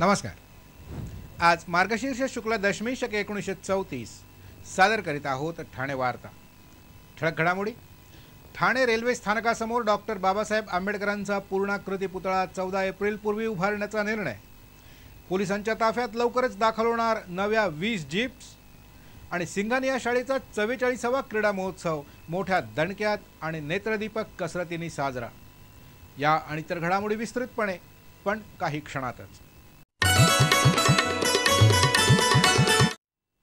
नमस्कार. आज मार्गशीर्ष शुक्ल दशमी शके एकोणीसशे चौतीस. सादर करीत आहोत ठाणे वार्ता. ठळक घडामोडी. ठाणे रेल्वे स्थानकासमोर डॉक्टर बाबासाहेब आंबेडकरांचा पूर्णाकृती पुतळा चौदा एप्रिलपूर्वी उभारण्याचा निर्णय. पोलिसांच्या ताफ्यात लवकरच दाखल होणार नव्या वीस जीप्स आणि सिंघानिया शाळेचा चव्वेचाळीसावा क्रीडा महोत्सव मोठ्या दणक्यात आणि नेत्रदीपक कसरतींनी साजरा. या आणि इतर घडामोडी विस्तृतपणे पण काही क्षणातच.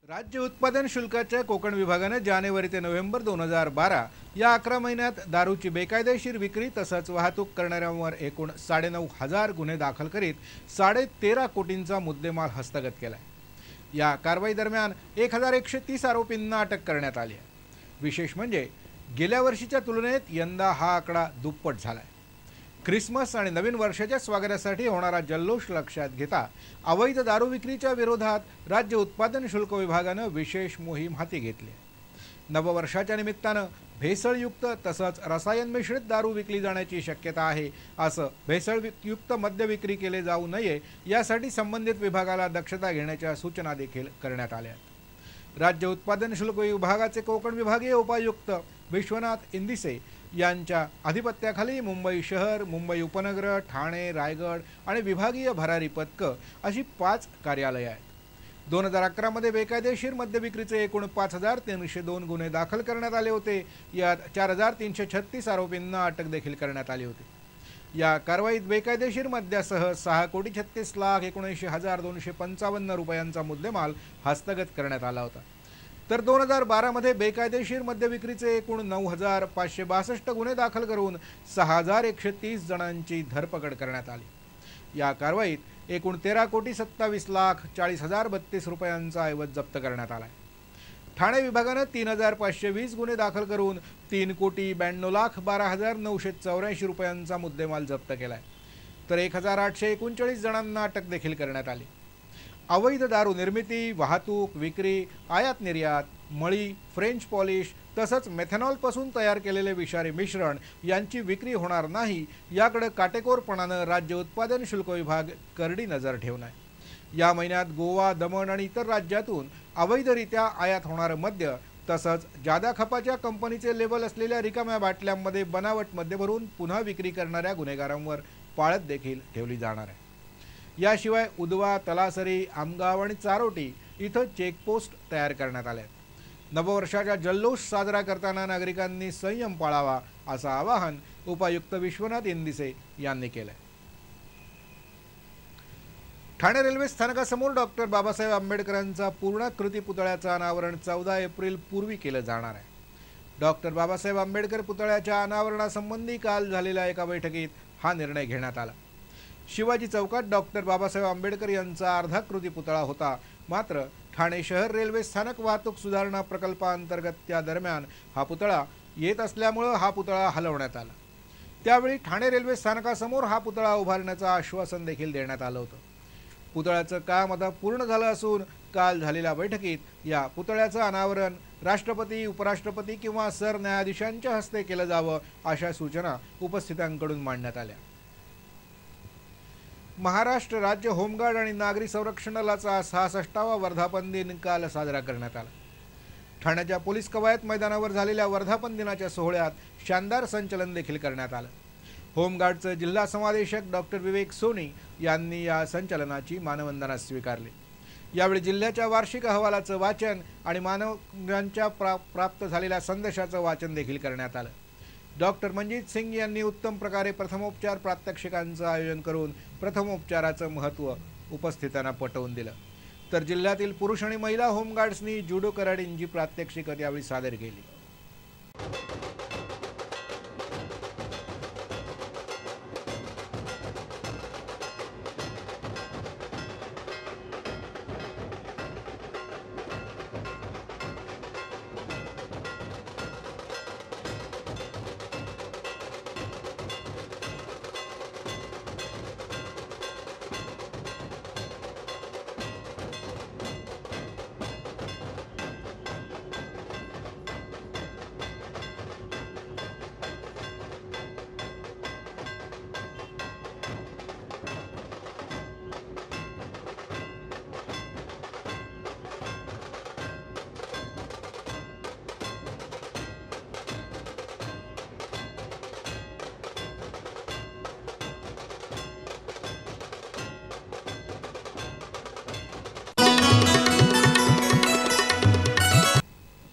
राज्य उत्पादन शुल्काच्या कोकण विभागानं जानेवारी ते नोव्हेंबर दोन हजार बारा या अकरा महिन्यात दारूची बेकायदेशीर विक्री तसंच वाहतूक करणाऱ्यांवर एकूण साडेनऊ हजार गुन्हे दाखल करीत साडेतेरा कोटींचा मुद्देमाल हस्तगत केला आहे या कारवाई दरम्यान एक हजार एकशे तीस आरोपींना अटक करण्यात आली आहे. विशेष म्हणजे गेल्या वर्षीच्या तुलनेत यंदा हा आकडा दुप्पट झाला आहे ख्रिसमस आणि नवीन वर्षाच्या स्वागतासाठी होणारा जल्लोष लक्षात घेता अवैध दारू विक्रीच्या विरोधात राज्य उत्पादन शुल्क विभागानं विशेष मोहीम हाती घेतली. नववर्षाच्या निमित्तानं भेसळयुक्त तसंच रसायन मिश्रित दारू विकली जाण्याची शक्यता आहे असं भेसळयुक्त मद्य विक्री केले जाऊ नये यासाठी संबंधित विभागाला दक्षता घेण्याच्या सूचना देखील करण्यात आल्या. राज्य उत्पादन शुल्क विभागाचे कोकण विभागीय उपायुक्त विश्वनाथ इंदिसे यांच्या अधिपत्याखाली मुंबई शहर मुंबई उपनगर ठाणे रायगड आणि विभागीय भरारी पथकं अशी पाच कार्यालयं आहेत. दोन हजार अकरामध्ये बेकायदेशीर मद्यविक्रीचे एकूण पाच हजार तीनशे दोन गुन्हे दाखल करण्यात आले होते. यात चार हजार तीनशे छत्तीस आरोपींना अटक देखील करण्यात आली होती. या कारवाईत बेकायदेशीर मद्यासह सहा कोटी छत्तीस लाख एकोणऐंशी हजार दोनशे पंचावन्न रुपयांचा मुद्देमाल हस्तगत करण्यात आला होता. तर दोन हजार बारामध्ये बेकायदेशीर मद्यविक्रीचे एकूण नऊ हजार पाचशे बासष्ट गुन्हे दाखल करून सहा हजार एकशे तीस जणांची धरपकड करण्यात आली. या कारवाईत एकूण तेरा कोटी सत्तावीस लाख चाळीस हजार बत्तीस रुपयांचा ऐवज जप्त करण्यात आला आहे ठाणे विभागानं तीन हजार पाचशे वीस गुन्हे दाखल करून तीन कोटी ब्याण्णव लाख बारा हजार नऊशे चौऱ्याऐंशी रुपयांचा मुद्देमाल जप्त केला आहे तर एक हजार आठशे एकोणचाळीस जणांना अटक देखील करण्यात आली. अवैध दारू निर्मिती वाहतूक विक्री आयात निर्यात मळी फ्रेंच पॉलिश तसंच मेथेनॉलपासून तयार केलेले विषारी मिश्रण यांची विक्री होणार नाही याकडे काटेकोरपणानं राज्य उत्पादन शुल्क विभाग करडी नजर ठेवून आहे. या महिन्यात गोवा दमण आणि इतर राज्यातून अवैधरित्या आयात होणारं मद्य तसंच जादा खपाच्या कंपनीचे लेबल असलेल्या रिकाम्या बाटल्यांमध्ये बनावट मद्य भरून पुन्हा विक्री करणाऱ्या गुन्हेगारांवर पाळत देखील ठेवली जाणार आहे. याशिवाय उदवा तलासरी आमगाव आणि चारोटी इथं चेकपोस्ट तयार करण्यात आल्या. नववर्षाचा जल्लोष साजरा करताना नागरिकांनी संयम पाळावा असं आवाहन उपायुक्त विश्वनाथ इंदिसे यांनी केलंय. ठाणे रेल्वे स्थानकासमोर डॉक्टर बाबासाहेब आंबेडकरांचा पूर्णाकृती पुतळ्याचं अनावरण चौदा एप्रिल पूर्वी केलं जाणार आहे. डॉक्टर बाबासाहेब आंबेडकर पुतळ्याच्या अनावरणासंबंधी काल झालेल्या एका बैठकीत हा निर्णय घेण्यात आला. शिवाजी चौकात डॉक्टर बाबासाहेब आंबेडकर यांचा अर्धाकृती पुतळा होता. मात्र ठाणे शहर रेल्वे स्थानक वाहतूक सुधारणा प्रकल्पाअंतर्गत त्या दरम्यान हा पुतळा येत असल्यामुळं हा पुतळा हलवण्यात आला. त्यावेळी ठाणे रेल्वे स्थानकासमोर हा पुतळा उभारण्याचं आश्वासन देखील देण्यात आलं होतं. पुतळ्याचं काम आता पूर्ण झालं असून काल झालेल्या बैठकीत या पुतळ्याचं अनावरण राष्ट्रपती उपराष्ट्रपती किंवा सरन्यायाधीशांच्या हस्ते केलं जावं अशा सूचना उपस्थितांकडून मांडण्यात आल्या. महाराष्ट्र राज्य होमगार्ड आणि नागरी संरक्षण दलाचा सहासष्टावा वर्धापन दिन काल साजरा करण्यात आला. ठाण्याच्या पोलीस कवायत मैदानावर झालेल्या वर्धापन दिनाच्या सोहळ्यात शानदार संचलन देखील करण्यात आलं. होमगार्डचं जिल्हा समादेशक डॉक्टर विवेक सोनी यांनी या संचलनाची मानवंदना स्वीकारली. यावेळी जिल्ह्याच्या वार्षिक अहवालाचं वाचन आणि मानवांच्या प्रा प्राप्त झालेल्या संदेशाचं वाचन देखील करण्यात आलं. डॉक्टर मनजित सिंग यांनी उत्तम प्रकारे प्रथमोपचार प्रात्यक्षिकांचं आयोजन करून प्रथमोपचाराचं महत्त्व उपस्थितांना पटवून दिलं. तर जिल्ह्यातील पुरुष आणि महिला होमगार्ड्सनी जुडो कराडींची प्रात्यक्षिकं यावेळी सादर केली.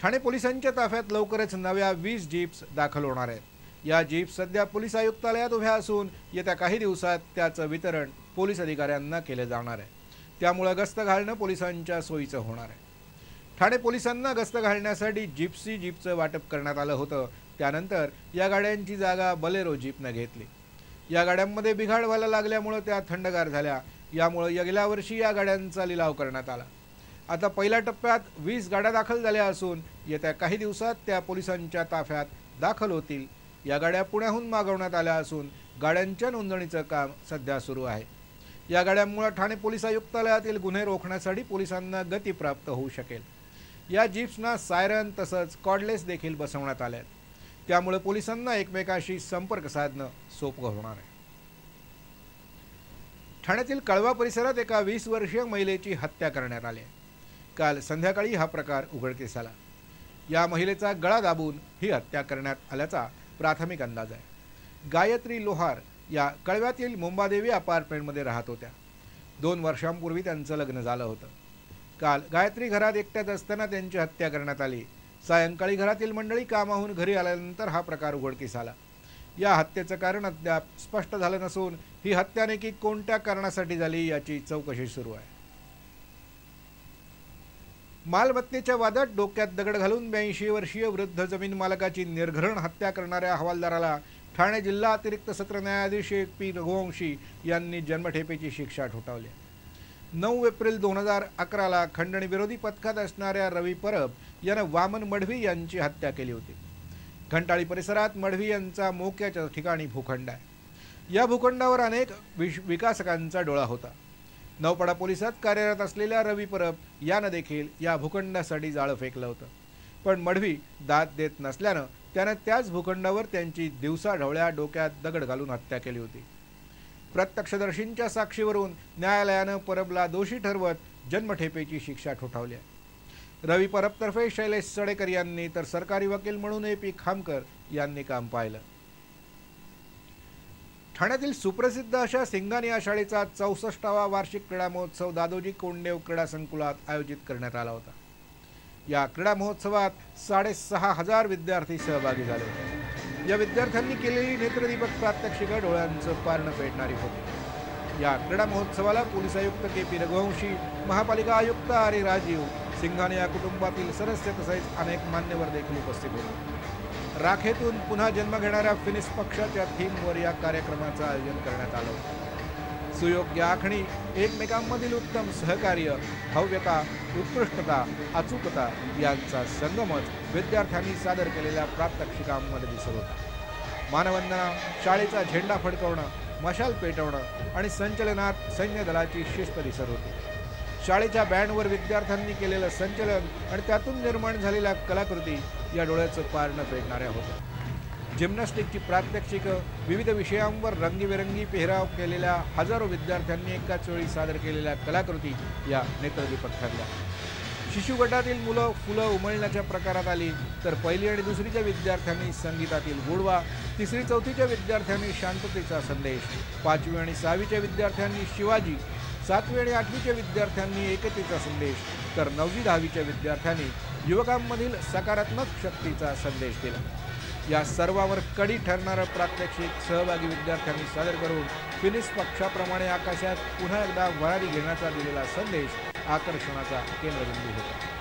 ठाणे पोलिसांच्या ताफ्यात लवकरच नव्या वीस जीप्स दाखल होणार आहेत. या जीप्स सध्या पोलीस आयुक्तालयात उभ्या असून येत्या काही दिवसात त्याचं वितरण पोलीस अधिकाऱ्यांना केलं जाणार आहे. त्यामुळे गस्त घालणं पोलिसांच्या सोयीचं होणार आहे. ठाणे पोलिसांना गस्त घालण्यासाठी जिप्सी जीपचं वाटप करण्यात आलं होतं. त्यानंतर या गाड्यांची जागा बलेरो जीपनं घेतली. या गाड्यांमध्ये बिघाड व्हायला लागल्यामुळं त्या थंडगार झाल्या. यामुळं गेल्या वर्षी या गाड्यांचा लिलाव करण्यात आला. आता पहिल्या टप्प्यात वीस गाड्या दाखल झाल्या असून येत्या काही दिवसात त्या पोलिसांच्या ताफ्यात दाखल होतील. या गाड्या पुण्याहून मागवण्यात आल्या असून गाड्यांच्या नोंदणीचं काम सध्या सुरू आहे. या गाड्यांमुळे ठाणे पोलीस आयुक्तालयातील गुन्हे रोखण्यासाठी पोलिसांना गती प्राप्त होऊ शकेल. या जीप्सना सायरन तसंच कॉडलेस देखील बसवण्यात आल्या आहेत त्यामुळे पोलिसांना एकमेकाशी संपर्क साधणं सोपं होणार आहे. ठाण्यातील कळवा परिसरात एका वीस वर्षीय महिलेची हत्या करण्यात आली आहे. काल संध्याकाळी हा प्रकार उघडकीस आला. या महिलेचा गळा दाबून ही हत्या करण्यात आल्याचा प्राथमिक अंदाज आहे. गायत्री लोहार या कळव्यातील मुंबादेवी अपार्टमेंटमध्ये राहत होत्या. दोन वर्षांपूर्वी त्यांचं लग्न झालं होतं. काल गायत्री घरात एकट्यात असताना त्यांची हत्या करण्यात आली. सायंकाळी घरातील मंडळी कामाहून घरी आल्यानंतर हा प्रकार उघडकीस आला. या हत्येचं कारण अद्याप स्पष्ट झालं नसून ही हत्या नेकी कोणत्या कारणासाठी झाली याची चौकशी सुरू आहे. मालमत्तेच्या वादात डोक्यात दगड घालून ब्याऐंशी वर्षीय वृद्ध जमीन मालकाची निर्घरण हत्या करणाऱ्या हवालदाराला ठाणे जिल्हा अतिरिक्त सत्र न्यायाधीश पी रघुवंशी यांनी जन्मठेपेची शिक्षा ठोठावली. नऊ एप्रिल दोन हजार अकराला खंडणीविरोधी पथकात असणाऱ्या रवी परब यानं वामन मढवी यांची हत्या केली होती. घंटाळी परिसरात मढवी यांचा मोक्याच्या ठिकाणी भूखंड आहे. या भूखंडावर अनेक विश विकासकांचा डोळा होता. नौपाडा पोलिसात कार्यरत असलेल्या रवी परब यानं देखील या भूखंडासाठी जाळं फेकलं होतं. पण मढवी दाद देत नसल्यानं त्यानं त्याच भूखंडावर त्यांची दिवसा ढवळ्या डोक्यात दगड घालून हत्या केली होती. प्रत्यक्षदर्शींच्या साक्षीवरून न्यायालयानं परबला दोषी ठरवत जन्मठेपेची शिक्षा ठोठावली आहे. रवी परबतर्फे शैलेश सडेकर यांनी तर सरकारी वकील म्हणून ए पी खामकर यांनी काम पाहिलं. ठाण्यातील सुप्रसिद्ध अशा सिंगानी या शाळेचा चौसष्टावा वार्षिक क्रीडा महोत्सव दादोजी कोंडेव क्रीडा संकुलात आयोजित करण्यात आला होता. या क्रीडा महोत्सवात साडेसहा हजार विद्यार्थी सहभागी झाले होते. या विद्यार्थ्यांनी केलेली नेत्रदीपक प्रात्यक्षिक डोळ्यांचं पारणं पेटणारी होती. या क्रीडा महोत्सवाला पोलीस आयुक्त के पी रघुवंशी महापालिका आयुक्त आर राजीव सिंघाने या कुटुंबातील सदस्य तसेच अनेक मान्यवर देखील उपस्थित होते. राखेतून पुन्हा जन्म घेणाऱ्या फिनिश पक्षाच्या थीमवर या कार्यक्रमाचं आयोजन करण्यात आलं. होतं सुयोग्य आखणी एकमेकांमधील उत्तम सहकार्य भव्यता उत्कृष्टता अचूकता यांचा संगमच विद्यार्थ्यांनी सादर केलेल्या प्रात्यक्षिकांमध्ये दिसत होता. मानवंदना शाळेचा झेंडा फडकवणं मशाल पेटवणं आणि संचलनात सैन्य दलाची शिस्त दिसत होती. शाळेच्या बँडवर विद्यार्थ्यांनी केलेलं संचलन आणि त्यातून निर्माण झालेल्या कलाकृती या डोळ्याचं पारणं फेडणाऱ्या होत्या. जिम्नॅस्टिकची प्रात्यक्षिकं विविध विषयांवर रंगीबेरंगी पेहराव केलेल्या हजारो विद्यार्थ्यांनी एकाच वेळी सादर केलेल्या कलाकृती या नेत्रदीपक ठरल्या. शिशु गटातील मुलं फुलं उमळण्याच्या प्रकारात आली तर पहिली आणि दुसरीच्या विद्यार्थ्यांनी संगीतातील गोडवा तिसरी चौथीच्या विद्यार्थ्यांनी शांततेचा संदेश पाचवी आणि सहावीच्या विद्यार्थ्यांनी शिवाजी सातवी आणि आठवीच्या विद्यार्थ्यांनी एकतेचा संदेश तर नववी दहावीच्या विद्यार्थ्यांनी युवकांमधील सकारात्मक शक्तीचा संदेश दिला. या सर्वावर कडी ठरणारं प्रात्यक्षिक सहभागी विद्यार्थ्यांनी सादर करून फिनिस पक्षाप्रमाणे आकाशात पुन्हा एकदा वरारी घेण्याचा दिलेला संदेश आकर्षणाचा केंद्रबिंदू होता.